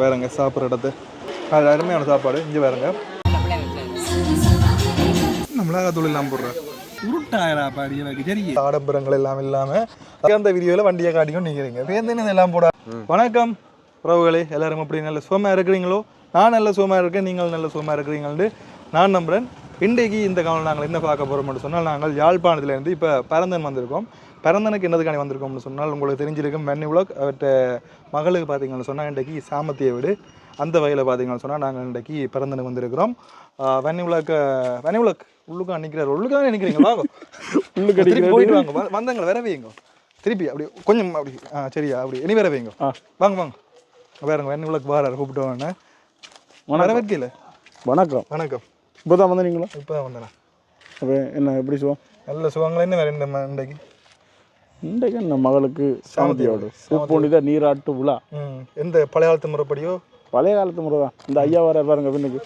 வேறங்க சாப்பிட்ற இடத்து. அது அருமையான சாப்பாடு. இங்கே வேறங்க. மிளகாத்தூள் இல்லாமல் போடுறேன் உருட்டாயிரா பாடி எனக்கு தெரியும். ஆடம்பரங்கள் எல்லாம் இல்லாமல் அந்த வீடியோவில் வண்டியை காட்டிக்கும் நிற்கிறீங்க வேந்தேன்னு இதெல்லாம் போட. வணக்கம் உறவுகளே. எல்லாரும் அப்படி நல்ல சுகமாக இருக்கிறீங்களோ? நான் நல்ல சுகமாக இருக்கேன் நீங்கள் நல்ல சுகமாக இருக்கிறீங்கள்னு நான் நம்புகிறேன் இன்றைக்கு இந்த காலம் நாங்கள் என்ன பார்க்க போகிறோம்னு சொன்னால் நாங்கள் யாழ்ப்பாணத்துலேருந்து இப்போ பரந்தன் வந்திருக்கோம். பரந்தனுக்கு என்னதுக்காண்டி வந்திருக்கோம்னு சொன்னால் உங்களுக்கு தெரிஞ்சிருக்கும் மென்னி உலக் அவர்கிட்ட மகளுக்கு பார்த்தீங்கன்னு சொன்னால் இன்றைக்கு சாமத்திய வீடு. அந்த வகையில் பார்த்தீங்கன்னு சொன்னால் நாங்கள் இன்றைக்கு பிறந்தனுக்கு வந்திருக்கிறோம். வெண்ணி உலக வெண்ணி உலக் உள்ளுக்கா நிற்கிறார் உள்ளுக்கா வாங்க. உள்ளுக்கு போயிட்டு வாங்க. வ- வந்தவங்களை வர வைங்க திருப்பி அப்படி கொஞ்சம் அப்படி ஆ சரியா அப்படி. இனி வர வைங்க வாங்க. வாங்க வேறங்க வெண்ணி உலக் வாரார் கூப்பிட்டு வாங்க. வர வைக்கல வணக்கம். வணக்கம். இப்போ தான் வந்தீங்களா இப்போ தான் வந்தேன். அப்போ என்ன எப்படி சுகம்? நல்ல சுகங்களா என்ன வேற இந்த இன்றைக்கு? இன்றைக்கு என்ன மகளுக்கு சாமத்தியோடு பூப்பொண்டித நீராட்டு விழா. ம். எந்த பழைய காலத்து முறைப்படியோ? பழைய காலத்து முறை தான். இந்த ஐயா வர பாருங்க பின்னுக்கு.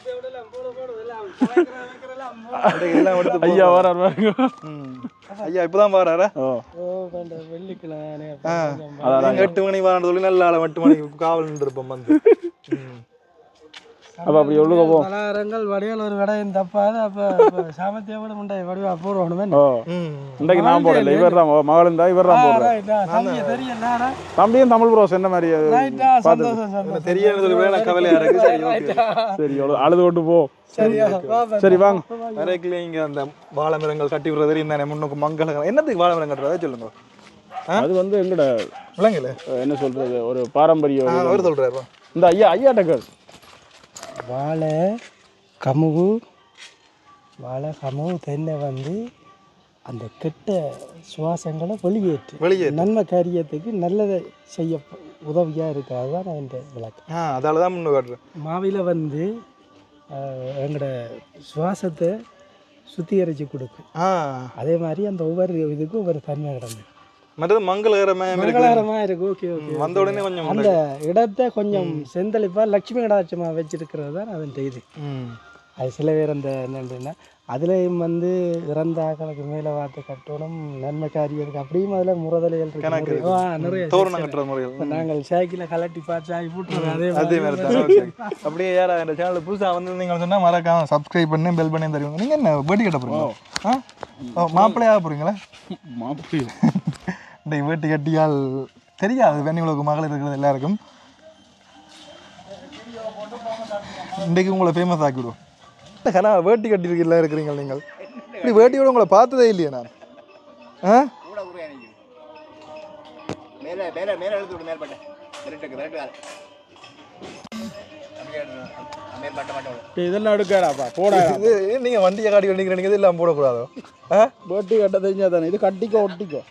ஐயா வர பாருங்க. ஐயா இப்போதான் வாராரா ஓ. நீங்க எட்டு மணி வாரது சொல்லி நல்ல ஆளை எட்டு மணிக்கு காவல் இருப்போம் வந்து. அப்போ அப்படி உள்ளுக போ பலகாரங்கள் வடிவில் ஒரு விடையும் தப்பாது. அப்போ சாமத்தியம் கூட முண்டை வடிவா போடுவோம் ஓ. ம். இன்றைக்கு நான் போடல. இவர் தான் மகள் இருந்தா இவர் தான் போடுறேன் தம்பியும் தமிழ் ப்ரோஸ் என்ன மாதிரி அது ரைட்டா சந்தோஷம் சந்தோஷம். தெரியாது சொல்லி வேணா கவலையா இருக்கு. சரி ஓகே. சரி எவ்வளோ அழுது கொண்டு போ. சரி வாங்க. வரைக்குள்ள இங்க அந்த வாழை மரங்கள் கட்டி விடுறது இந்த முன்னுக்கு மங்களம் என்னத்துக்கு வாழை மரம் கட்டுறதா? சொல்லுங்க. அது வந்து எங்கட விளங்கல அஹ், என்ன சொல்றது ஒரு பாரம்பரிய ஒரு- அவர் சொல்றாரு இந்த ஐயா ஐயா டக்கர் வாழை கமுகு வாழை கமுகு தென்னை வந்து அந்த கெட்ட சுவாசங்களை வெளியேற்று. வெளியே நன்மை காரியத்துக்கு நல்லதை செய்ய உதவியாக இருக்காது தான் அந்த விளக்கம். ஆ அதால தான் முன்னு காட்டுறேன் மாவில வந்து எங்களோட சுவாசத்தை சுத்திகரித்து கொடுக்கும். ஆ. அதே மாதிரி அந்த ஒவ்வொரு இதுக்கும் ஒவ்வொரு தன்மை கிடந்து மற்றது மங்களகரமா இருக்கு. மங்களகரமாக இருக்கு ஓகே ஓகே வந்த உடனே கொஞ்சம் அந்த இடத்தை கொஞ்சம் செந்தளிப்பா லட்சுமி கடாட்சமா வச்சிருக்கிறது தான் அதன் இது ம். அது சில பேர் அந்த என்னன்னா அதுலேயும் வந்து இறந்த ஆக்களுக்கு மேலே வார்த்தை கட்டணும் நன்மை காரியத்துக்கு அப்படியும் அதில் முறதலைகள் நிறைய. நாங்கள் சைக்கிளை கலட்டி பார்த்து சாய் போட்டுருவோம் அதே அதே மாதிரி. அப்படியே யாரா இந்த சேனல் புதுசா வந்திருந்தீங்கன்னு சொன்னா மறக்காம சப்ஸ்கிரைப் பண்ணி பெல் பண்ணி தருவீங்க நீங்க என்ன வேட்டி கட்ட போறீங்க ஆ? ஓ, மாப்பிள்ளையாக போறீங்களா மாப்பிள்ளை இந்த வேட்டி கட்டியால் தெரியாது. வெண்ணி உலக மகள் இருக்கிறது எல்லாருக்கும். இன்றைக்கு உங்களை ஃபேமஸ் ஆக்கி விடுவோம் கண்ணா வேட்டி கட்டிருக்கீங்களா இருக்கிறீங்க நீங்கள்? இப்படி வேட்டியோட உங்களை பார்த்ததே இல்லையே நான். ஆ? இதெல்லாம் எடுக்காடாப்பா போடா. இது நீங்கள் வண்டியை காட்டி வண்டிக்கிறீங்க இது எல்லாம் போடக்கூடாதோ? ஆ? வேட்டி கட்ட தெரிஞ்சா தானே இது கட்டிக்கோ ஒட்டிக்கோ.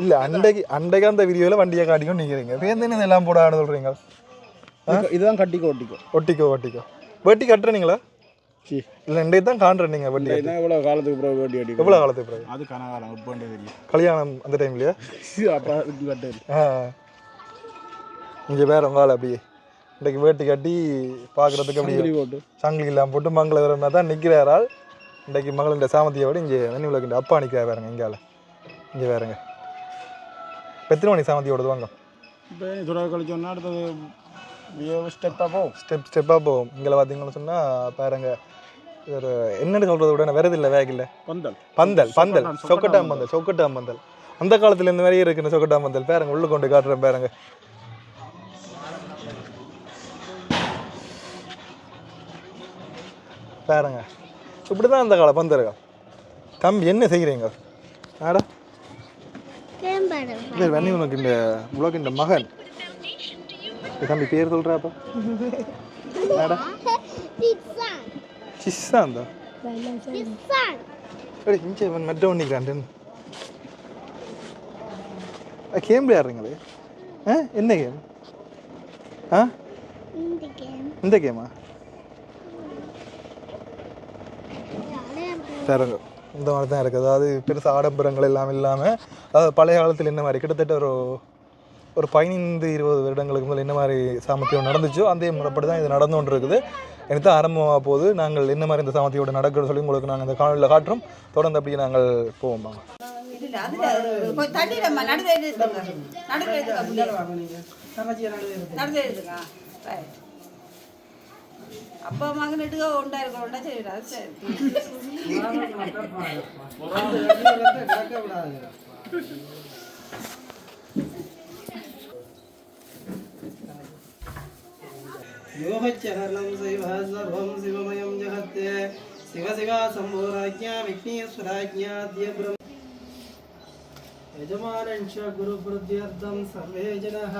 இல்லை அன்றைக்கு அன்றைக்கு அந்த வீடியோவில் வண்டியை காட்டிக்கும் நிற்கிறீங்க வேந்தேன்னு இதெல்லாம் போடான்னு சொல்கிறீங்க இது- இதுதான் கட்டிக்கோ ஒட்டிக்கோ. ஒட்டிக்கோ ஒட்டிக்கோ. வேட்டி கட்டுறீங்களா? இல்லை இன்றைக்கு தான் காண்றேன் நீங்கள் வண்டி என்ன எவ்வளோ காலத்துக்கு பிறகு வேட்டி எவ்வளோ காலத்துக்கு பிறகு? அது கனகாலம் இப்போண்டே தெரியும் கல்யாணம் அந்த டைம்லையா அப்போ இது கட்டது ஆ. இங்கே வேற உங்கால அப்படியே. இன்றைக்கு வேட்டி கட்டி பார்க்குறதுக்கு அப்படியே சங்கிலி போட்டு. சங்கிலி இல்லாமல் போட்டு மங்களகரமாக தான் நிற்கிறாரால் இன்றைக்கு மகளின் சாமத்தியை விட இங்கே வெண்ணி விளக்கு அப்பா நிற்கிறார் வேறங்க இங்கால இங்கே வேறங்க. இப்ப எத்தனை சாமத்தி ஓடுது இப்போ சுடா கழிச்சோன்னா அடுத்தது ஸ்டெப்பாக போ ஸ்டெப் ஸ்டெப்பாக போகும். இங்கே பார்த்தீங்கன்னு சொன்னால் பாருங்க ஒரு என்னன்னு சொல்கிறத விட வரது இல்லை வேக இல்லை. பந்தல். பந்தல் பந்தல். சொக்கட்டாம் பந்தல். சொக்கட்டாம் பந்தல். அந்த காலத்துல இந்த மாதிரியே இருக்கு இந்த சொக்கட்டாம் பந்தல். பாருங்க உள்ள கொண்டு காட்டுறேன் பாருங்க. பாருங்க. இப்படிதான் அந்த கால பந்தருங்க தம்பி என்ன செய்கிறீங்க ஆடா. இது வன்னி உனக்கு இந்த உலக இந்த மகன். இந்த தம்பி பேர் சொல்றாப்பா? ஆடா சிஸ்ஸாந்தா? எடி இங்கே இவன் மெட்ட பண்ணிக்கிறான் கேம் விளையாடுறீங்களே? ஆ? என்ன கேம்? ஆ? இந்த கேமா? பாருங்க இந்த மாதிரி தான் இருக்குது. அதாவது பெருசாக ஆடம்பரங்கள் எல்லாம் இல்லாமல் அதாவது பழைய காலத்தில் என்ன மாதிரி கிட்டத்தட்ட ஒரு ஒரு பதினைந்து இருபது வருடங்களுக்கு முதல் என்ன மாதிரி சாமர்த்தியம் நடந்துச்சோ அதே முறைப்படி தான் இது நடந்து கொண்டு இருக்குது எனக்கு தான் ஆரம்பமாக போகுது. நாங்கள் என்ன மாதிரி இந்த சாமர்த்தியோட நடக்குன்னு சொல்லி உங்களுக்கு நாங்கள் இந்த காணொலியில் காட்டுறோம். தொடர்ந்து அப்படியே நாங்கள் போவோம் வாங்க. அப்பா மகனுட்டுக்க உண்டா இருக்க உண்டா சரி அது சரி கிடக்க விடாது யோகச்சகரணம் சைவ சர்வம் சிவமயம் ஜகத்தே சிவ சிவா சம்போராஜ்யா விக்னேஸ்வராஜ்யாத்ய பிரம் यजमानं च गुरुवृद्ध्यर्थं सर्वे जनाः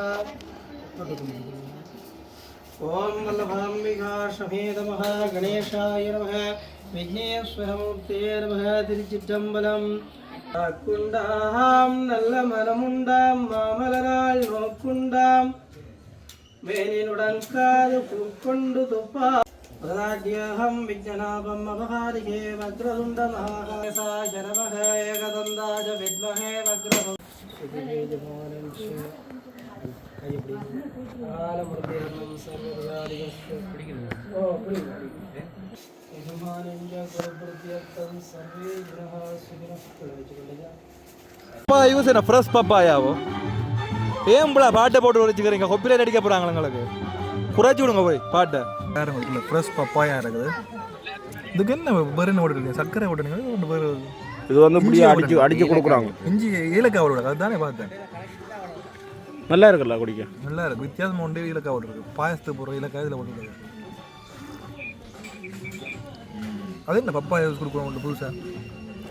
ॐ वल्लभाम्बिकाशमे नमः गणेशाय नमः விக்னேஸ்வரமூர்த்தே நமக திருச்சிற்றம்பலம் குண்டாம் நல்ல மனமுண்டாம் மாமலரால் நோக்குண்டாம் வேனினுடன் காது பூக்கொண்டு துப்பா பிரதாட்யகம் விஜ்ஞனாபம் அபகாரிகே வக்ரதுண்ட மகாகாசாய நமக ஏகதந்தாஜ வித்மகே வக்ரதுண்ட யூஸ் என்ன ஃப்ரெஷ் பப்பாயாவோ? ஏன் பாட்டை போட்டு உரைச்சிக்கிறீங்க கொப்பிரைட் அடிக்க போகிறாங்க உங்களுக்கு குறைச்சி விடுங்க போய் பாட்டை. வேற இல்லை ஃப்ரெஷ் பப்பாயா இருக்குது. இதுக்கு என்ன பருன்னு ஓடுறீங்க சர்க்கரை ஓடுறீங்க வேறு இது வந்து இப்படியே அடிச்சு அடிச்சு கொடுக்குறாங்க. இஞ்சி ஏலக்காய் ஓடுறது அதுதானே பார்த்தேன். நல்லா இருக்குல்ல குடிக்க? நல்லா இருக்கு. வித்தியாசமாக உண்டு ஏலக்காய் ஓடுறது பாயசத்துக்கு போடுற ஏலக்காய் இதில் ஓடுறது அது என்ன பப்பாயா யூஸ் கொடுக்குறோம் உண்டு புதுசாக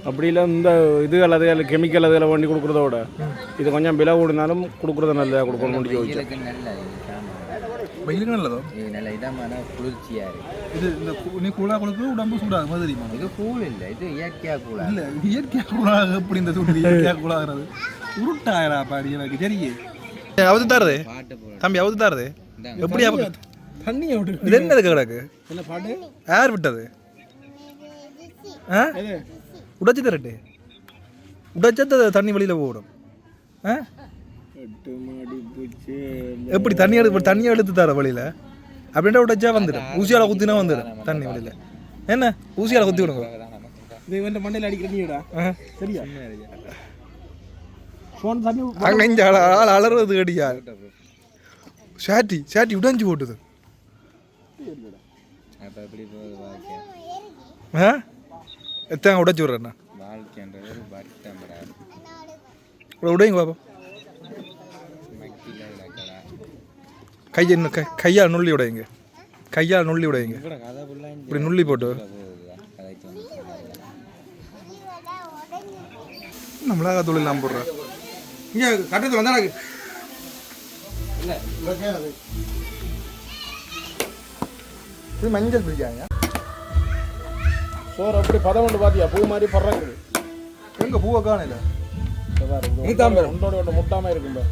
அப்படி இல்லை இந்த இதுகள் அதுகள் கெமிக்கல் அதுகளை வண்டி கொடுக்குறத விட இது கொஞ்சம் விலை கூடினாலும் கொடுக்குறது நல்லதாக கொடுக்கணும் முடிஞ்சு வச்சு வெயிலுக்கு நல்ல இது சாமான். வெயிலுக்கு நல்லதோ? இது நல்ல இதமான குளிர்ச்சியா இருக்கு. இது இந்த நீ கூழா கொடுக்கு உடம்பு சூடாக மாதிரி தெரியுமா இது கூல் இல்லை. இது இயற்கையா கூலா இல்ல இயற்கையா கூழாக எப்படி இந்த சூடு இயற்கையா கூழாகிறது உருட்டாயிரா பாடி எனக்கு தெரியே அவுத்து தாருது. தம்பி அவுத்து தாருது. எப்படி தண்ணி இது என்ன இருக்கு கிடக்கு? என்ன பாட்டு? யார் விட்டது? ஆ? உடைச்சு தரட்டு. உடைச்சது தண்ணி வெளியில போடும் ஆ? எப்படி தண்ணி எடுத்து தண்ணி எடுத்து தர வழியில? அப்படின்ட்டு உடைச்சா வந்துடும். ஊசியால குத்தினா வந்துடும் தண்ணி வெளியில. என்ன? ஊசியால குத்தி விடுங்க. இது மண்டையில் அடிக்கிற நீடா. சரியா? ஃபோன் தண்ணி அங்க ஆள் அலறது அடியா சாட்டி சாட்டி உடைஞ்சு போட்டுது ஆ எத்தாங்க உடைச்சு விட்றேண்ணா வாழ்க்கைன்றது உடையுங்க பாப்பா கையை இன்னும் கை கையால் நுள்ளி உடையுங்க கையால் நுள்ளி உடையுங்க இப்படி நுள்ளி போட்டு நம்மளாக தொழில் வந்து போடுறேன் இங்கே கட்டத்தில் வந்தா எனக்கு இது மஞ்சள் பிரியாணியா சோறு அப்படி பதம் கொண்டு பார்த்தியா பூ மாதிரி படுறாங்க எங்க பூவை காணல? ஒன்றோட ஒன்று முட்டாம இருக்கும் பாரு.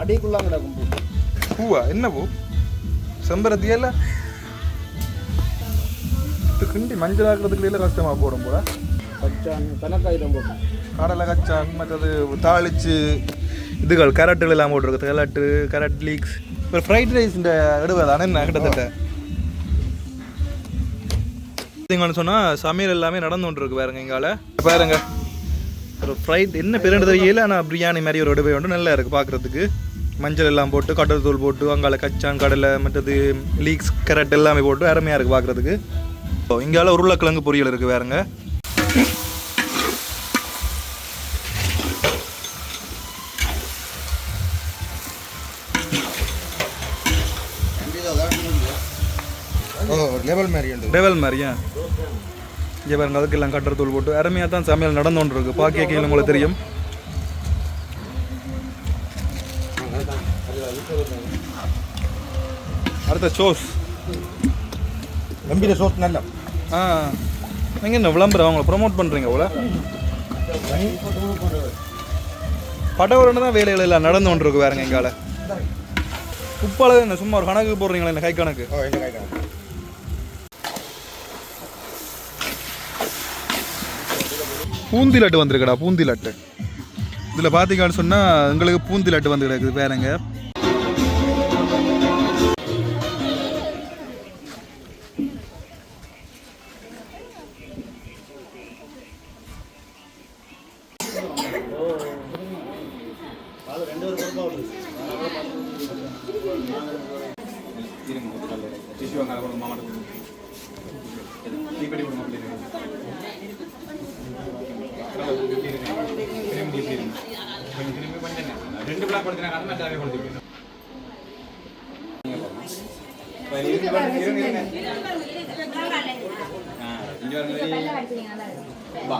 அடிக்குள்ளாங்க கிடக்கும் பூ. பூவா? என்ன பூ? செம்பருத்தியா இல்லை? கிண்டி மஞ்சள் ஆக்குறதுக்கு இல்லை கஷ்டமாக போடும் போல. பச்சான் தனக்காயிரம் போட்டு கடலை கச்சான் மற்றது தாளிச்சு இதுகள் கரட்டுகள் எல்லாம் போட்டிருக்கு கேரட்டு கரட் லீக்ஸ் இப்போ ஃப்ரைட் ரைஸ் இந்த எடுவதானே என்ன கிட்டத்தட்ட? பார்த்தீங்கன்னு சொன்னால் சமையல் எல்லாமே நடந்து கொண்டிருக்கு பாருங்க எங்கால பாருங்க. ஒரு ஃப்ரைட் என்ன பேருன்னு தெரியல ஆனால் பிரியாணி மாதிரி ஒரு இடுவை ஒன்று நல்லா இருக்குது பார்க்குறதுக்கு மஞ்சள் எல்லாம் போட்டு கடல் தூள் போட்டு அங்கால கச்சான் கடலை மற்றது லீக்ஸ் கரட் எல்லாமே போட்டு அருமையாக இருக்குது பார்க்குறதுக்கு இங்கால உருளைக்கிழங்கு பொரியல் இருக்குது வேறுங்க டெவல் மாதிரியா? இங்கே பாருங்க அதுக்கெல்லாம் கட்டுற தூள் போட்டு அருமையாக தான் சமையல் நடந்து கொண்டு இருக்கு பாக்கிய கீழே உங்களுக்கு தெரியும். அடுத்த சோஸ் கம்பீர சோத் நல்ல. ஆ. நீங்கள் என்ன விளம்பரம் அவங்கள ப்ரொமோட் பண்ணுறீங்க அவ்வளோ படவரன்னு தான் வேலைகள் எல்லாம் நடந்து கொண்டு இருக்கு வேறுங்க எங்கால உப்பால என்ன சும்மா ஒரு கணக்கு போடுறீங்களா என்ன கை கணக்கு. பூந்தி லட்டு வந்திருக்கடா பூந்தி லட்டு இதில் பார்த்தீங்கன்னு சொன்னால் எங்களுக்கு பூந்தி லட்டு வந்து கிடக்குது பேருங்க. இருங்க இருங்க ஆ இங்கே வருங்க வா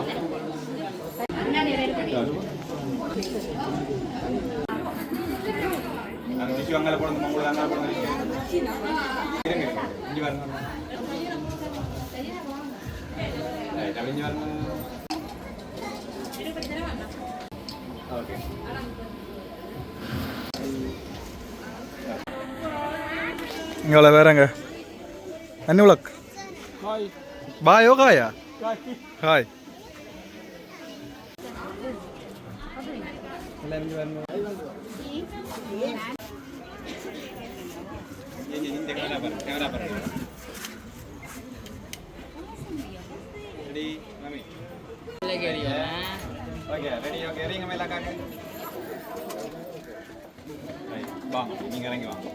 அந்த டிஷ்யூ அங்கே போடுங்க உங்களுக்கு அங்கே போடுங்க இருங்க இங்கே வரணும் ரைட் அப்படி இங்கே வரணும் ஓகே இங்கே வேறங்க அன்னி உலக் பாயோ காயா ஹாய் இந்த கேமரா பாருங்க கேமரா பாருங்க ரெடி மாமி ஓகே ரெடி ஓகே இறங்க மேல காக்கு ரைட் வாங்க நீங்க இறங்கி வாங்க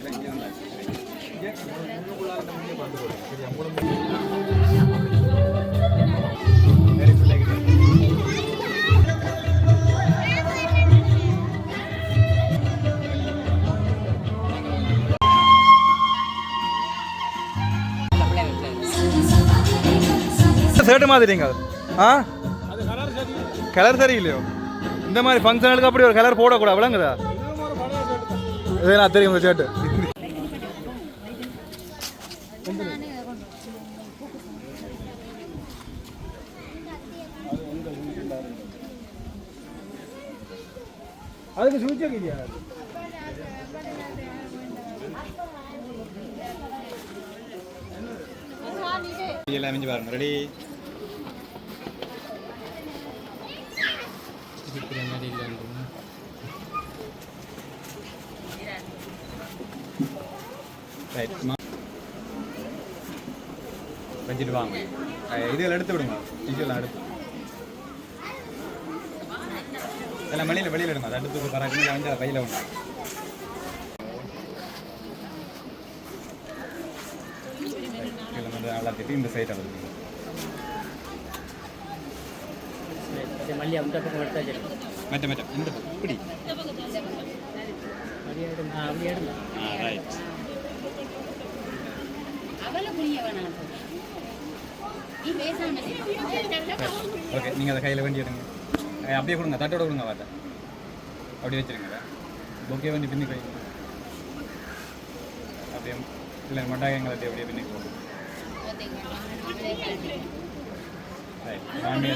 இறங்கி வந்தாச்சு வெரி குட் லைக் ஷர்ட் மாதிரிங்க ஆ? கலர் சரியில்லையோ? இந்த மாதிரி ஃபங்க்ஷனுக்கு அப்படி ஒரு கலர் போடக்கூடாது விளங்குதா? இதெல்லாம் தெரியும் இந்த ஷர்ட்டு அதுக்கு எல்லாம் அமைஞ்சு பாருங்க. ரெடி ரைட் வச்சுட்டு வாங்க. இதெல்லாம் எடுத்து விடுங்க. இதெல்லாம் எடுத்து. எல்லாம் வெளியில் வெளியில் எடுங்க அதை அடுத்து பராக்கு வந்து கையில் ஒன்று இதில் வந்து நல்லா திட்டி இந்த சைட்டை வருது மெட்ட மெட்ட. இந்த இப்படி. ரைட் ஓகே நீங்கள் அதை கையில் வண்டி எடுங்க அப்படியே கொடுங்க தட்டோட கொடுங்க வாட்ட அப்படியே வச்சிருங்க பொக்கே வண்டி பின்னி வைங்க அப்படியே இல்லை மட்டாயங்களை அப்படியே பின்னி போகும் ரைட் மாமி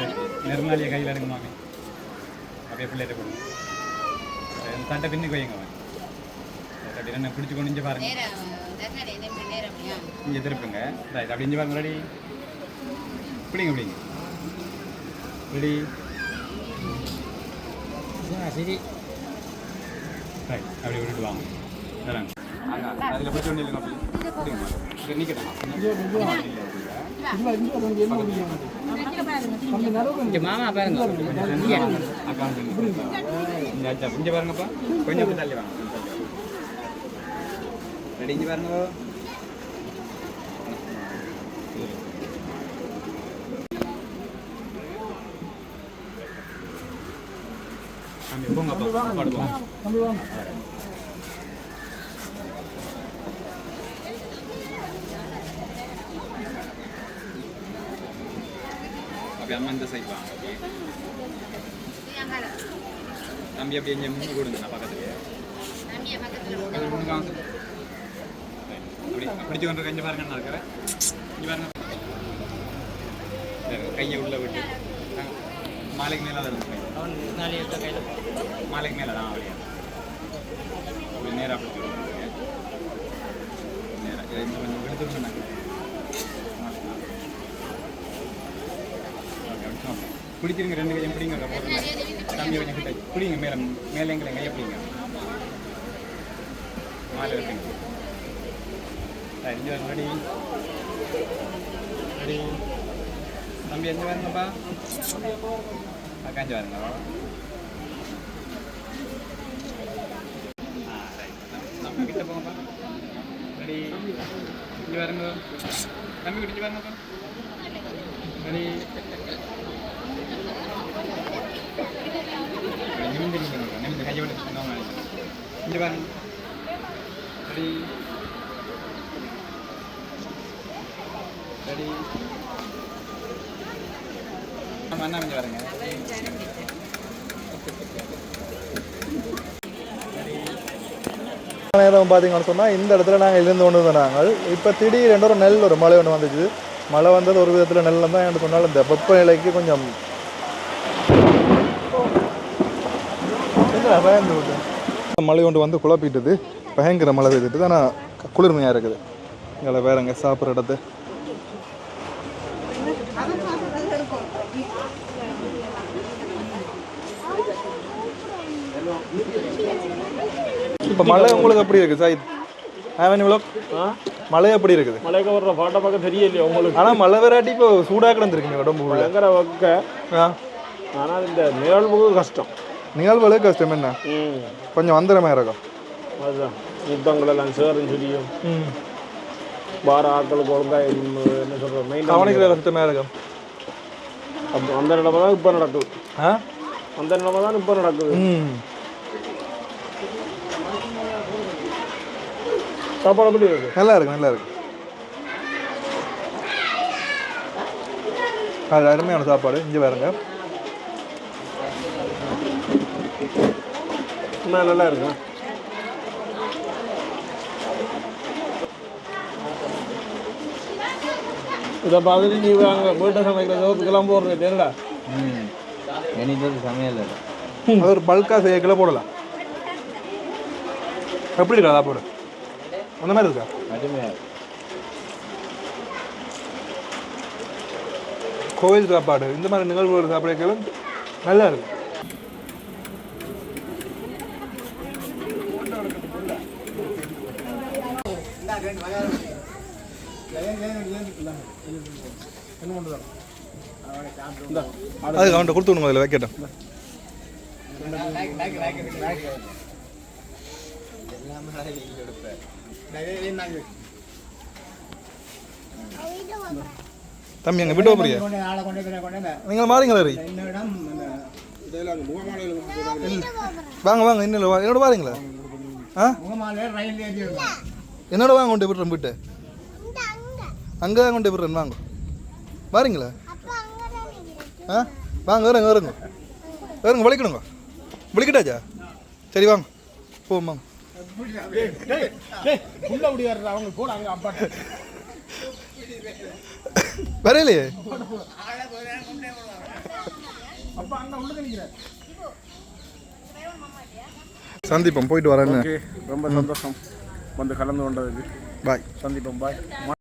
நிர்மாலியை கையில் எடுங்க மாமி. அப்படியே பிள்ளைகிட்ட கொடுங்க. தட்டை பின்னுக்கு வைங்க வாங்க அப்படி என்ன பிடிச்சி கொண்டு இங்கே பாருங்க. இங்கே திருப்புங்க. ரைட் அப்படி இங்கே பாருங்க ரெடி பிடிங்க பிடிங்க. ரெடி சரி ரைட் அப்படி விட்டுட்டு வாங்க தராங்க அதில் பிடிச்ச ஒன்று இல்லைங்க அப்படி பிடிங்க இங்கே நிற்கட்டும் இங்கே மாமா பாருங்க அக்கா இங்கே அச்சா இங்கே பாருங்கப்பா கொஞ்சம் அப்படி தள்ளி வாங்க ரெடி இங்கே பாருங்க தம்பி போங்கப்பா பாடுவோம். அப்படி அம்மா இந்த சைட் வாங்க. தம்பி அப்படியே இங்கே முன்னு கொடுங்க நான் பக்கத்துலயே. அப்படி பிடிச்சு கொண்டு கஞ்சி பாருங்க நான் இருக்கிறேன் இங்கே பாருங்க. சரி, கையை உள்ள விட்டு. மாலைக்கு மேலே தான் இருக்கு மாலைக்கு மேலே தான் அப்படியே அப்படி நேராக அப்படி நேராக இதை இன்னும் கொஞ்சம் எடுத்துருங்க நாங்கள் பிடிச்சிருங்க ரெண்டு கையும் பிடிங்க போதுங்க தம்பி கொஞ்சம் கிட்ட பிடிங்க மேலே மேலே எங்களை கையை பிடிங்க மாலை அஞ்சு ரெடி ரெடி தம்பி எங்கே வரணும்ப்பா அக்காஞ்சி வரணும் ஆ ரைட் நம்ம கிட்ட போங்கப்பா ரெடி இங்கே வரணும் தம்பி கிட்ட வரணும்ப்பா ரெடி நிமிந்து நிமிந்து கையோட சொன்னவங்க இங்கே வரணும் அண்ணா கொஞ்சம் வரேங்க நேரம் பார்த்தீங்கன்னு சொன்னால் இந்த இடத்துல நாங்கள் இருந்து கொண்டு வந்தோம் நாங்கள். இப்போ திடீரென்று ஒரு நெல் ஒரு மழை ஒன்று வந்துச்சு. மழை வந்தது ஒரு விதத்தில் நெல் தான் என்று சொன்னால் இந்த வெப்பநிலைக்கு கொஞ்சம் பயந்து மழை ஒன்று வந்து குழப்பிட்டது. பயங்கர மழை பெய்துட்டு ஆனால் குளிர்மையாக இருக்குது. இங்கே வேறங்க சாப்பிட்ற இடத்து. இப்போ மழை உங்களுக்கு எப்படி இருக்குது? சாய் ஆவன் இவ்வளோ மழை எப்படி இருக்குது? மலைக்கு வர்ற பாட்டை பார்க்க தெரியலையே உங்களுக்கு. ஆனால் மழை வெராட்டி இப்போ சூடாக கிடந்திருக்குங்க உடம்பு பயங்கர வைக்க. ஆனால் இந்த நிகழ்வுக்கு கஷ்டம். நிகழ்வுகளே கஷ்டம் என்ன? கொஞ்சம் வந்திரமாக இருக்கும் அதுதான். யுத்தங்கள் எல்லாம் சேரும் சொல்லியும் ம். பார ஆட்களுக்கு ஒழுங்கா என்ன சொல்கிறது மெயின் கவனிக்கிற கஷ்டமாக இருக்கும் அந்த நிலைமை தான் இப்போ நடக்குது. ஆ? அந்த நிலைமை தான் இப்போ நடக்குது. சாப்பாடு எப்படி இருக்கு? நல்லா இருக்கு நல்லா இருக்கு. அது அருமையான சாப்பாடு. இங்கே பாருங்க. என்ன நல்லா இருக்கு? இதை பார்த்துட்டு நீ அங்கே வீட்டை சமைக்கிற சோத்துக்கெல்லாம் போடுறது என்னடா? எனக்கு சமையல் அது ஒரு பல்காக செய்யக்கில போடலாம். எப்படி இருக்கா சாப்பாடு? அந்த மாதிரி இருக்கா? அருமையாக கோவில் சாப்பாடு இந்த மாதிரி நிகழ்வுகள் சாப்பிடக்கலாம் நல்லா இருக்கு. அதுக்கு அவன்கிட்ட கொடுத்து விடுங்க அதில் வைக்கட்டும். தம்பி அங்கே விட்டு போறியா? நீங்கள் மாறிங்களா ரீ வாங்க வாங்க இன்னும் என்னோட பாருங்களா ஆ? என்னோட வாங்க கொண்டு விடுறேன் வீட்டு. அங்கே தான் கொண்டு விடுறேன் வாங்க. பாருங்களா ஆ? வாங்க வேறுங்க வேறுங்க வேறுங்க வலிக்கணுங்க. வலிக்கிட்டாச்சா சரி வாங்க. போவோம் வாங்க. உள்ள முடியாது அவங்க கூட அங்கே அப்பாட்ட வரையிலையே? சந்திப்போம் போயிட்டு வரேன்னு. ரொம்ப சந்தோஷம். வந்து கலந்து கொண்டதுக்கு. பாய். சந்திப்போம் பாய்.